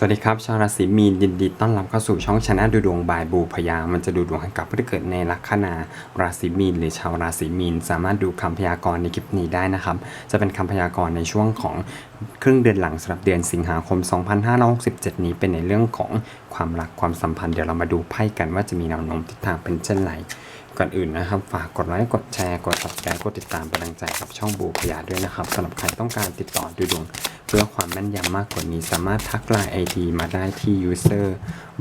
สวัสดีครับ ชาวราศีมีนยินดีต้อนรับเข้าสู่ช่องชนะดูดวงบายบูพยา มันจะดูดวงให้กับผู้ที่เกิดในลัคนาราศีมีนหรือชาวราศีมีน สามารถดูคำพยากรณ์ในคลิปนี้ได้นะครับ จะเป็นคำพยากรณ์ในช่วงของ ครึ่งเดือนหลังสำหรับเดือนสิงหาคม 2567 นี้เป็นในเรื่องของความรักความสัมพันธ์เดี๋ยวเรามาดูไพ่กันว่าจะมีแนวโน้มทิศทางเป็นเช่นไรก่อนอื่นนะครับ ฝากกดไลค์กดแชร์กด subscribe กดติดตามเป็นกำลังใจกับช่องบูพยาด้วยนะครับสำหรับใครต้องการติดต่อดูดวง เพื่อความแม่นยำมากกว่านี้ สามารถทักไลน์ไอดีมาได้ที่ user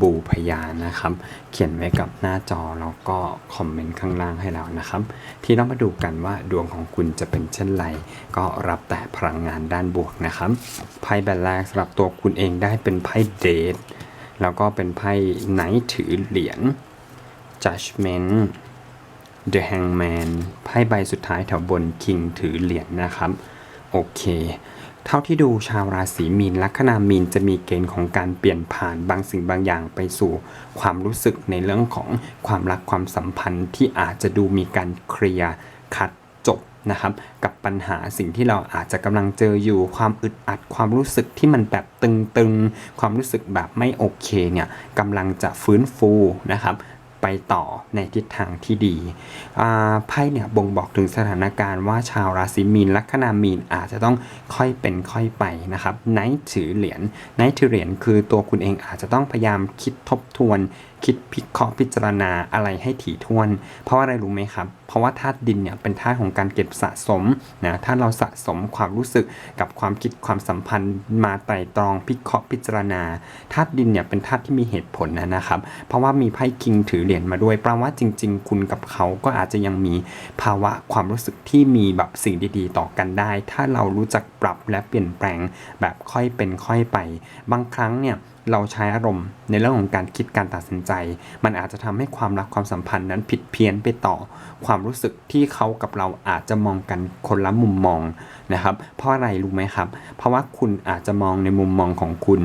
บูพยานะครับ เขียนไว้กับหน้าจอแล้วก็คอมเมนต์ข้างล่างให้เรานะครับ ที่เรามาดูกันว่าดวงของคุณจะเป็นเช่นไรก็รับแต่พลังงานด้านบวกนะครับไพ่ใบแรกสำหรับตัวคุณเองได้เป็นไพ่เดทแล้วก็เป็นไพ่ไนท์ถือเหรียญ judgment The Hangman ไพ่ใบสุดท้ายแถวบน King ถือเหรียญนะครับ โอเค เท่าที่ดูชาวราศีมีนลัคนามีนจะมีเกณฑ์ของการเปลี่ยนผ่านบางสิ่งบางอย่างไปสู่ความรู้สึกในเรื่องของความรักความสัมพันธ์ที่อาจจะดูมีการเคลียร์คัด นะครับกับปัญหาสิ่งที่เราอาจจะกำลังเจออยู่ความอึดอัด ความรู้สึกที่มันแบบตึงๆ ความรู้สึกแบบไม่โอเคเนี่ยกำลังจะฟื้นฟูนะครับไปต่อในทิศทางที่ดีไพ่เนี่ยบ่งบอกถึงสถานการณ์ว่าชาวราศีมีนลัคนามีนอาจจะต้องค่อยเป็นค่อยไปนะครับไนท์ถือเหรียญไนท์ถือเหรียญคือตัวคุณเองอาจจะต้องพยายามคิดทบทวน คิดพิเคราะห์พิจารณาอะไรให้ถี่ถ้วน เพราะอะไรรู้ไหมครับ เพราะว่าธาตุดินเนี่ยเป็นธาตุของการเก็บสะสมนะถ้าเราสะสมความรู้สึกกับความคิดความสัมพันธ์มาไต่ตรองพิเคราะห์พิจารณาธาตุดินเนี่ยเป็นธาตุที่มีเหตุผลนะนะครับ เพราะว่ามีไพ่คิงถือเหรียญมาด้วยแปลว่าจริง ๆ คุณกับเขาก็อาจจะยังมีภาวะความรู้สึกที่มีแบบสิ่งดีๆ ต่อกันได้ ถ้าเรารู้จักปรับและเปลี่ยนแปลงแบบค่อยเป็นค่อยไป บางครั้งเนี่ยเราใช้อารมณ์ในเรื่องของการคิดการตัดสินใจ มันอาจจะทำให้ความรักความสัมพันธ์นั้นผิดเพี้ยนไปต่อความรู้สึกที่เขากับเราอาจจะมองกันคนละมุมมองนะครับ เพราะอะไรรู้ไหมครับ เพราะว่าคุณอาจจะมองในมุมมองของคุณ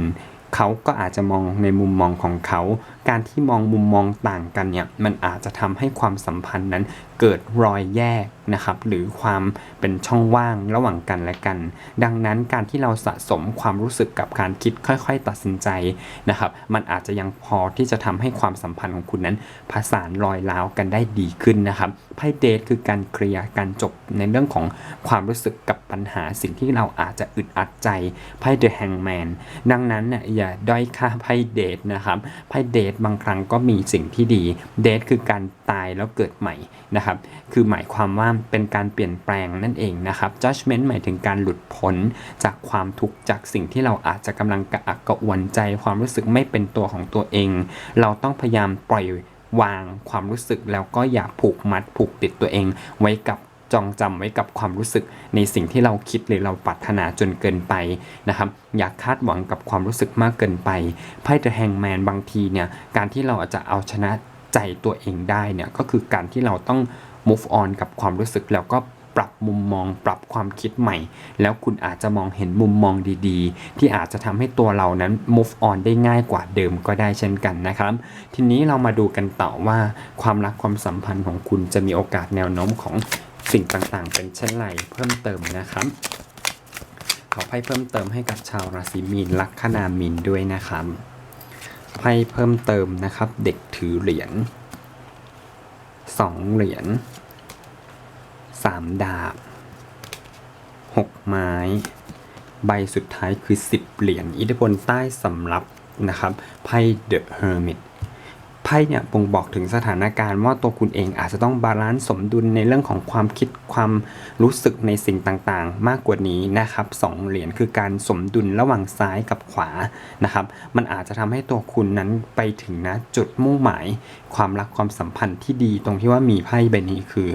เขาก็อาจจะมองในมุมมองของเขา การที่มองมุมมองต่างกันเนี่ยมันอาจจะทำให้ความสัมพันธ์นั้นเกิดรอยแยก นะครับหรือความเป็นช่องว่างระหว่างกันและกัน ดังนั้นการที่เราสะสมความรู้สึกกับการคิดค่อยๆ ตัดสินใจนะครับ มันอาจจะยังพอที่จะทำให้ความสัมพันธ์ของคุณนั้นผสานรอยร้าวกันได้ดีขึ้นนะครับไพ่เดทคือการเคลียร์การจบในเรื่องของความรู้สึกกับปัญหาสิ่งที่เราอาจจะอึดอัดใจไพ่เดอะแฮงแมนดังนั้นเนี่ยอย่าด้อยค่าไพ่เดทนะครับไพ่เดทบางครั้งก็มีสิ่งที่ดีเดทคือการตายแล้วเกิดใหม่นะครับคือหมายความว่าเป็นการเปลี่ยนแปลงนั่นเองนะครับ judgment หมายถึงการหลุดพ้นจากความทุกข์จากสิ่งที่เราอาจจะกำลังกระอักกระอ่วนใจ ความรู้สึกไม่เป็นตัวของตัวเอง เราต้องพยายามปล่อยวางความรู้สึกแล้วก็อย่าผูกมัดผูกติดตัวเอง ไว้กับจองจำไว้กับความรู้สึกในสิ่งที่เราคิดหรือเราปรารถนาจนเกินไปนะครับ อย่าคาดหวังกับความรู้สึกมากเกินไปไพ่ The Hangman บางทีเนี่ยการที่เราอาจจะเอาชนะใจตัวเองได้เนี่ยก็คือการที่เราต้อง move on กับความรู้สึกแล้วก็ปรับมุมมอง ปรับความคิดใหม่ แล้วคุณอาจจะมองเห็นมุมมองดีๆ ที่อาจจะทำให้ตัวเรานั้น move on ได้ง่ายกว่าเดิมก็ได้เช่นกันนะครับ ทีนี้เรามาดูกันต่อว่าความรักความสัมพันธ์ของคุณจะมีโอกาสแนวโน้มของสิ่งต่างๆ เป็นเช่นไรเพิ่มเติมนะครับขอไพ่เพิ่มเติมให้กับชาวราศีมีนลัคนามีนด้วยนะครับไพ่เพิ่มเติมนะครับ เด็กถือเหรียญ สองเหรียญสามดาบหกไม้ ใบสุดท้ายคือสิบเหรียญอิทธิพลใต้สำรับนะครับไพ่เดอะเฮอร์มิต ไพ่เนี่ยบ่งบอกถึงสถานการณ์ว่าตัวคุณเองอาจจะต้องบาลานซ์สมดุลในเรื่องของความคิดความรู้สึกในสิ่งต่างๆ มากกว่านี้นะครับสองเหรียญคือการสมดุลระหว่างซ้ายกับขวานะครับมันอาจจะทำให้ตัวคุณนั้นไปถึงนะจุดมุ่งหมาย ความรักความสัมพันธ์ที่ดีตรงที่ว่ามีไพ่ใบนี้คือ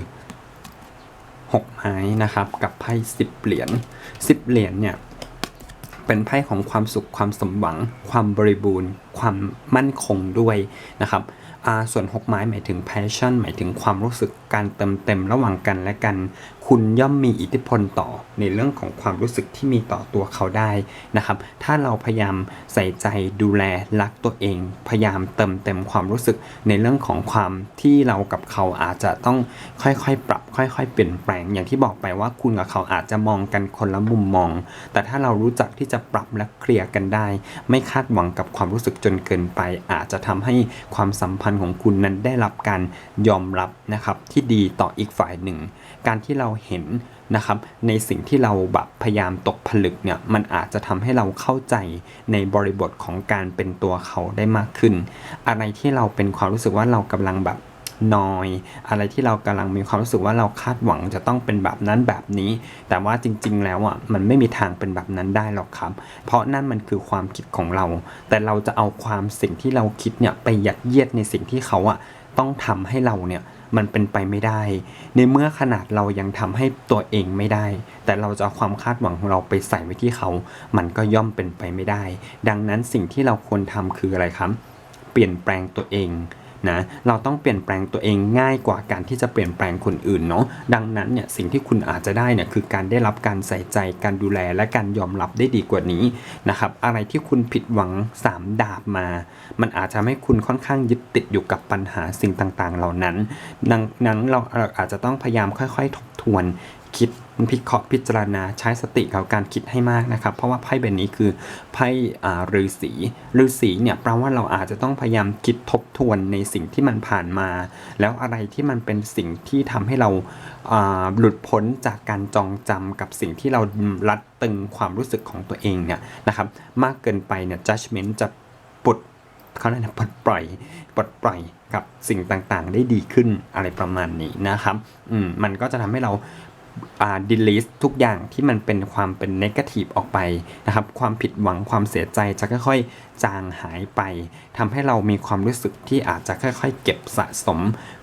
หกไม้นะครับกับไพ่สิบเหรียญสิบเหรียญเนี่ย เป็นไพ่ของความสุขความสมหวัง ความบริบูรณ์ ความมั่นคงด้วยนะครับอ่าส่วน 6 ไม้หมายถึง passion หมายถึงความรู้สึกการเติมเต็มระหว่างกันและกัน คุณย่อมมีอิทธิพลต่อในเรื่องของความรู้สึกที่มีต่อตัวเขาได้นะครับ ถ้าเราพยายามใส่ใจดูแลรักตัวเอง พยายามเติมเต็มความรู้สึกในเรื่องของความที่เรากับเขาอาจจะต้องค่อยๆ ปรับ ค่อยๆ เปลี่ยนแปลง อย่างที่บอกไปว่าคุณกับเขาอาจจะมองกันคนละมุมมอง แต่ถ้าเรารู้จักที่จะปรับและเคลียร์กันได้ ไม่คาดหวังกับความรู้สึกจนเกินไป อาจจะทำให้ความสัมพันธ์ของคุณนั้นได้รับการยอมรับนะครับที่ดีต่ออีกฝ่ายหนึ่ง การที่เราเห็นนะครับในสิ่งที่เราแบบพยายามตกผลึกเนี่ยมันอาจจะทำให้เราเข้าใจในบริบทของการเป็นตัวเขาได้มากขึ้น อะไรที่เราเป็นความรู้สึกว่าเรากำลังแบบนอย อะไรที่เรากำลังมีความรู้สึกว่าเราคาดหวังจะต้องเป็นแบบนั้นแบบนี้ แต่ว่าจริง ๆ แล้วอะมันไม่มีทางเป็นแบบนั้นได้หรอกครับ เพราะนั่นมันคือความคิดของเรา แต่เราจะเอาความสิ่งที่เราคิดเนี่ยไปยัดเยียดในสิ่งที่เขาอะต้องทำให้เราเนี่ย มันเป็นไปไม่ได้ ในเมื่อขนาดเรายังทำให้ตัวเองไม่ได้ แต่เราจะเอาความคาดหวังของเราไปใส่ไว้ที่เขา มันก็ย่อมเป็นไปไม่ได้ ดังนั้นสิ่งที่เราควรทำคืออะไรครับ เปลี่ยนแปลงตัวเอง นะเราต้องเปลี่ยนแปลงตัวเองง่ายกว่าการที่จะเปลี่ยนแปลงคนอื่นเนาะดังนั้นเนี่ยสิ่งที่คุณอาจจะได้เนี่ยคือการได้รับการใส่ใจการดูแลและการยอมรับได้ดีกว่านี้นะครับอะไรที่คุณผิดหวัง 3 ดาบมา มันอาจจะทำให้คุณค่อนข้างยึดติดอยู่กับปัญหาสิ่งต่างๆ เหล่านั้นดังนั้นเราอาจจะต้องพยายามค่อย ๆ ทบทวน คิดพิเคราะห์พิจารณาใช้สติกับการคิดให้มากนะครับ เพราะว่าไพ่ใบนี้คือไพ่ฤาษีฤาษีเนี่ยแปลว่าเราอาจจะต้องพยายามคิดทบทวนในสิ่งที่มันผ่านมา แล้วอะไรที่มันเป็นสิ่งที่ทำให้เราหลุดพ้นจากการจองจำกับสิ่งที่เรารัดตึงความรู้สึกของตัวเองเนี่ยนะครับ มากเกินไปเนี่ย judgment จะปลดเขาเรียกนะปลดปล่อยปลดปล่อยกับสิ่งต่างๆ ได้ดีขึ้นอะไรประมาณนี้นะครับ อืม มันก็จะทำให้เรา อ่า delete ทุกอย่างที่มันเป็นความเป็น negative ออกไปนะครับ ความผิดหวังความเสียใจจะค่อยๆ จางหายไปทำให้เรามีความรู้สึกที่อาจจะค่อยๆ เก็บสะสม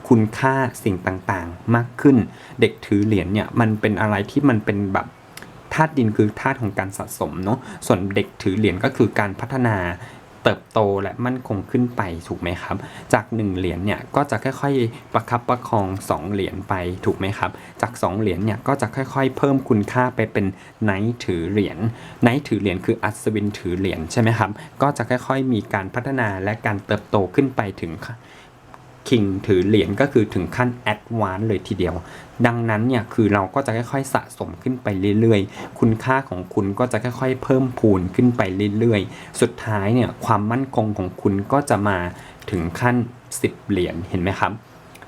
คุณค่าสิ่งต่างๆ มากขึ้น เด็กถือเหรียญเนี่ยมันเป็นอะไรที่มันเป็นแบบธาตุดินคือธาตุของการสะสมเนาะส่วนเด็กถือเหรียญก็คือการพัฒนา เติบโตและมั่นคงขึ้นไปถูกไหมครับ จาก 1 เหรียญเนี่ยก็จะค่อยๆ ประคับประคอง 2 เหรียญไปถูกไหมครับ จาก 2 เหรียญเนี่ยก็จะค่อยๆ เพิ่มคุณค่าไปเป็นไนท์ถือเหรียญไนท์ถือเหรียญคืออัศวินถือเหรียญใช่ไหมครับก็จะค่อยๆ มีการพัฒนาและการเติบโตขึ้นไปถึง คิงถือเหรียญก็คือถึงขั้นแอดวานเลยทีเดียว ดังนั้นเนี่ยคือเราก็จะค่อยๆสะสมขึ้นไปเรื่อยๆ คุณค่าของคุณก็จะค่อยๆ เพิ่มพูนขึ้นไปเรื่อยๆ สุดท้ายเนี่ยความมั่นคงของคุณก็จะมาถึงขั้น 10 เหรียญเห็นไหมครับ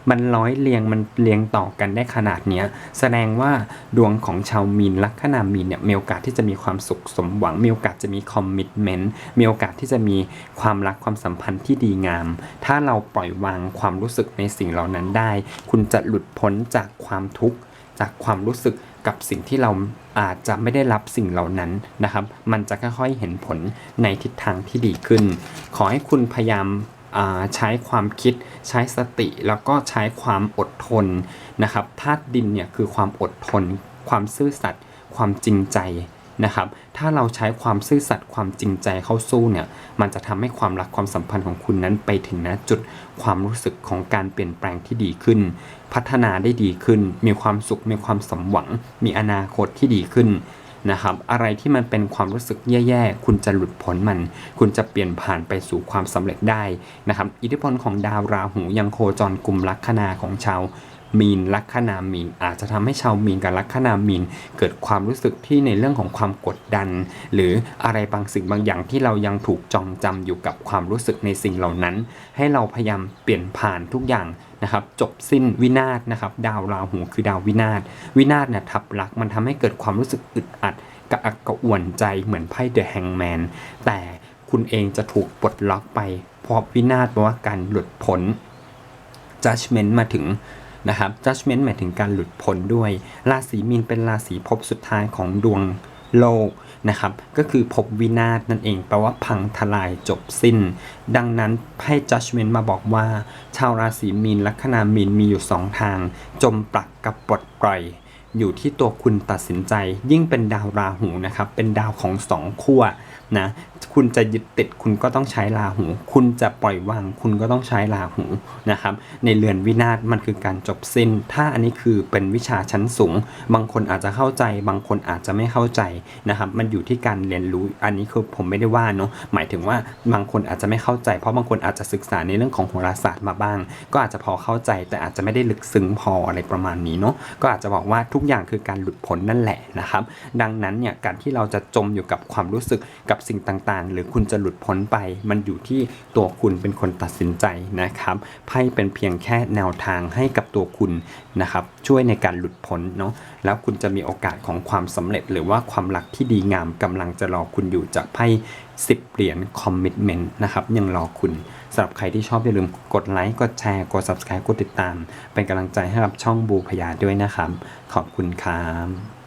มันร้อยเรียงมันเรียงต่อกันได้ขนาดเนี้ยแสดงว่าดวงของชาวมีนลัคนามีนเนี่ยมีโอกาสที่จะมีความสุขสมหวัง มีโอกาสจะมีคอมมิชเมนต์มีโอกาสที่จะมีความรักความสัมพันธ์ที่ดีงาม ถ้าเราปล่อยวางความรู้สึกในสิ่งเหล่านั้นได้ คุณจะหลุดพ้นจากความทุกข์จากความรู้สึกกับสิ่งที่เราอาจจะไม่ได้รับสิ่งเหล่านั้นนะครับ มันจะค่อยๆเห็นผลในทิศทางที่ดีขึ้น ขอให้คุณพยายาม ใช้ความคิดใช้สติแล้วก็ใช้ความอดทนนะครับธาตุดินเนี่ยคือความอดทน ความซื่อสัตย์ความจริงใจนะครับ ถ้าเราใช้ความซื่อสัตย์ความจริงใจเข้าสู้เนี่ย มันจะทำให้ความรักความสัมพันธ์ของคุณนั้นไปถึงนะจุดความรู้สึกของการเปลี่ยนแปลงที่ดีขึ้น พัฒนาได้ดีขึ้น มีความสุข มีความสมหวัง มีอนาคตที่ดีขึ้น นะครับ อะไรที่มันเป็นความรู้สึกแย่ๆ คุณจะหลุดพ้นมัน คุณจะเปลี่ยนผ่านไปสู่ความสำเร็จได้นะครับ อิทธิพลของดาวราหูยังโคจรกลุ่มลัคนาของชาว มีนลัคนามีน อาจจะทำให้ชาวมีนกับลัคนามีน เกิดความรู้สึกที่ในเรื่องของความกดดัน หรืออะไรบางสิ่งบางอย่างที่เรายังถูกจองจำอยู่กับความรู้สึกในสิ่งเหล่านั้น ให้เราพยายามเปลี่ยนผ่านทุกอย่างนะครับจบสิ้นวินาศนะครับดาวราหูคือดาววินาศวินาศเนี่ยทับลักมันทำให้เกิดความรู้สึกอึดอัดกระอักกระอ่วนใจเหมือนไพ่เดอะแฮงแมนแต่คุณเองจะถูกปลดล็อกไปเพราะวินาศแปลว่าการหลุดพ้น judgment มาถึง นะครับ judgment หมายถึงการหลุดพ้นด้วย ราศีมีนเป็นราศีภพสุดท้ายของดวงโลกนะครับ ก็คือภพวินาศนั่นเองแปลว่าพังทลายจบสิ้น ดังนั้นให้ judgment มาบอกว่า ชาวราศีมีนลัคนามีนมีอยู่สองทาง จมปลักกับปลดปล่อยอยู่ที่ตัวคุณตัดสินใจยิ่งเป็นดาวราหูนะครับ เป็นดาวของสองขั้วนะ คุณจะยึดติดคุณก็ต้องใช้ราหู คุณจะปล่อยวาง คุณก็ต้องใช้ราหูนะครับ ในเรือนวินาศมันคือการจบสิ้น ถ้าอันนี้คือเป็นวิชาชั้นสูง บางคนอาจจะเข้าใจ บางคนอาจจะไม่เข้าใจนะครับ มันอยู่ที่การเรียนรู้ อันนี้คือผมไม่ได้ว่าเนาะ หมายถึงว่าบางคนอาจจะไม่เข้าใจ เพราะบางคนอาจจะศึกษาในเรื่องของโหราศาสตร์มาบ้าง ก็อาจจะพอเข้าใจ แต่อาจจะไม่ได้ลึกซึ้งพออะไรประมาณนี้เนาะ ก็อาจจะบอกว่าทุกอย่างคือการหลุดพ้นนั่นแหละนะครับ ดังนั้นเนี่ยการที่เราจะจมอยู่กับความรู้สึกกับสิ่งต่างหรือคุณจะหลุดพ้นไป มันอยู่ที่ตัวคุณเป็นคนตัดสินใจนะครับไพ่เป็นเพียงแค่แนวทางให้กับตัวคุณนะครับช่วยในการหลุดพ้นเนาะแล้วคุณจะมีโอกาสของความสำเร็จ หรือว่าความรักที่ดีงามกำลังจะรอคุณอยู่จากไพ่10เหรียญคอมมิชเมนต์นะครับยังรอคุณสำหรับใครที่ชอบอย่าลืมกดไลค์กดแชร์กด subscribe กดติดตาม เป็นกำลังใจให้กับช่องบูพยาด้วยนะครับ ขอบคุณครับ